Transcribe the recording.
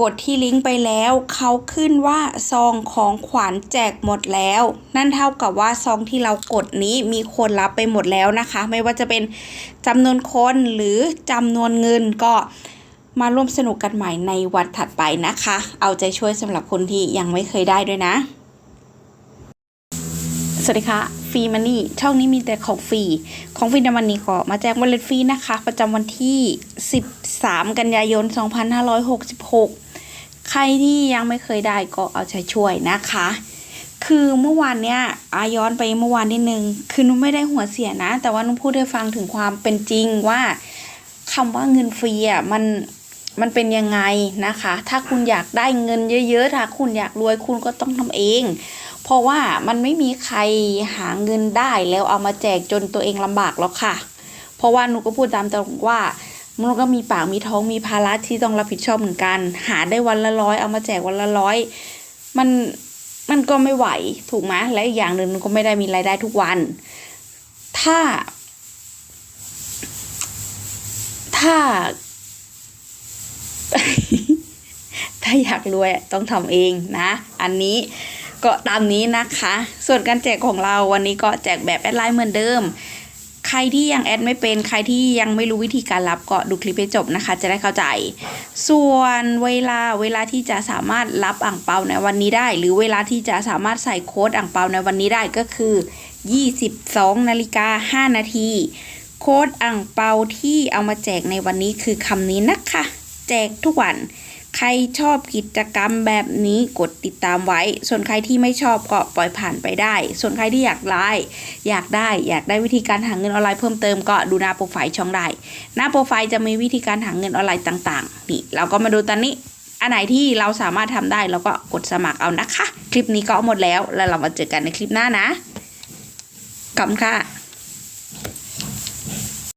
กดที่ลิงก์ไปแล้ว เขาขึ้นว่าซองของขวัญแจกหมดแล้ว นั่นเท่ากับว่าซองที่เรากดนี้มีคนรับไปหมดแล้วนะคะ ไม่ว่าจะเป็นจำนวนคนหรือจำนวนเงินก็มาร่วมสนุกกันใหม่ในวันถัดไปนะคะ เอาใจช่วยสำหรับคนที่ยังไม่เคยได้ด้วยนะ สวัสดีค่ะฟรีมันนี่ช่องนี้มีแต่ของฟรี ของฟรีในวันนี้ก็มาแจ้งวันเลตฟรีนะคะ ประจำวันที่ 13 กันยายน 2566 ใครที่ยังไม่เคยได้ก็เอาใจช่วยนะคะ คือเมื่อวานเนี้ยอาย้อนไปเมื่อวานนิดนึง คือนุไม่ได้หัวเสียนะ แต่ว่านุพูดให้ฟังถึงความเป็นจริงว่าคำว่าเงินฟรีอะมันมันเป็นยังไงนะคะ ถ้าคุณอยากได้เงินเยอะๆ ถ้าคุณอยากรวยคุณก็ต้องทำเอง เพราะว่ามันไม่มีใครหาเงินได้แล้วเอามาแจกจนตัวเองลำบากหรอกค่ะ เพราะว่าหนูก็พูดตามตรงว่า มันก็มีปากมีท้องมีภาระที่ต้องรับผิดชอบเหมือนกัน หาได้วันละร้อยเอามาแจกวันละร้อยมันมันก็ไม่ไหวถูกไหมและอีกอย่างหนึ่งมันก็ไม่ได้มีรายได้ทุกวัน ถ้า ถ้า ถ้าอยากรวยต้องทำเองนะ อันนี้ก็ตามนี้นะคะ ส่วนการแจกของเราวันนี้ก็แจกแบบแอดไลน์เหมือนเดิม ใครที่ยังแอดไม่เป็น ใครที่ยังไม่รู้วิธีการรับก็ดูคลิปให้จบนะคะ จะได้เข้าใจ ส่วนเวลาเวลาที่จะสามารถรับอ่างเปาในวันนี้ได้ หรือเวลาที่จะสามารถใส่โค้ดอ่างเปาในวันนี้ได้ก็คือ 22นาฬิกา5นาทีโค้ดอ่างเปาที่เอามาแจกในวันนี้คือคำนี้นะคะ แจกทุกวัน ใครชอบกิจกรรมแบบนี้กดติดตามไว้ ส่วนใครที่ไม่ชอบก็ปล่อยผ่านไปได้ ส่วนใครที่อยากไลน์อยากได้ อยากได้วิธีการหาเงินออนไลน์เพิ่มเติมก็ดูหน้าโปรไฟล์ช่องได้ หน้าโปรไฟล์จะมีวิธีการหาเงินออนไลน์ต่างๆ นี่เราก็มาดูตอนนี้ อันไหนที่เราสามารถทำได้เราก็กดสมัครเอานะคะ คลิปนี้ก็หมดแล้วแล้วเรามาเจอกันในคลิปหน้านะขอบคุณค่ะ